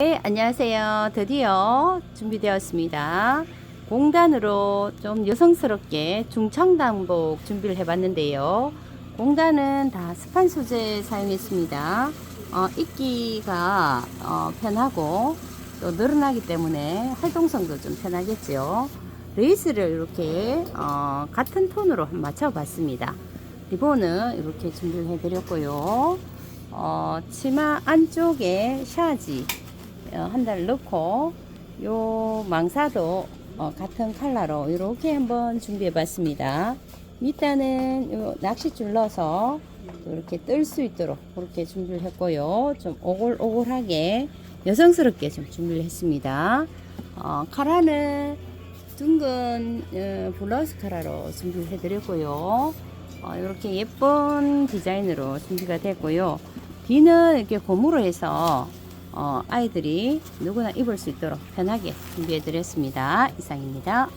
네, 안녕하세요. 드디어 준비되었습니다. 공단으로 좀 여성스럽게 중청단복 준비를 해봤는데요. 공단은 다 스판 소재 사용했습니다. 어, 입기가 어, 편하고 또 늘어나기 때문에 활동성도 좀 편하겠죠. 레이스를 이렇게 어, 같은 톤으로 맞춰봤습니다. 리본은 이렇게 준비를 해드렸고요. 어, 치마 안쪽에 샤지 어, 한 달 넣고 요 망사도 어, 같은 컬러로 이렇게 한번 준비해 봤습니다. 밑단은 요 낚싯줄 넣어서 또 이렇게 뜰 수 있도록 그렇게 준비를 했고요. 좀 오글오글하게 여성스럽게 좀 준비를 했습니다. 어, 카라는 둥근 어, 블라우스 카라로 준비를 해드렸고요. 어, 이렇게 예쁜 디자인으로 준비가 됐고요. 뒤는 이렇게 고무로 해서 어, 아이들이 누구나 입을 수 있도록 편하게 준비해 드렸습니다. 이상입니다.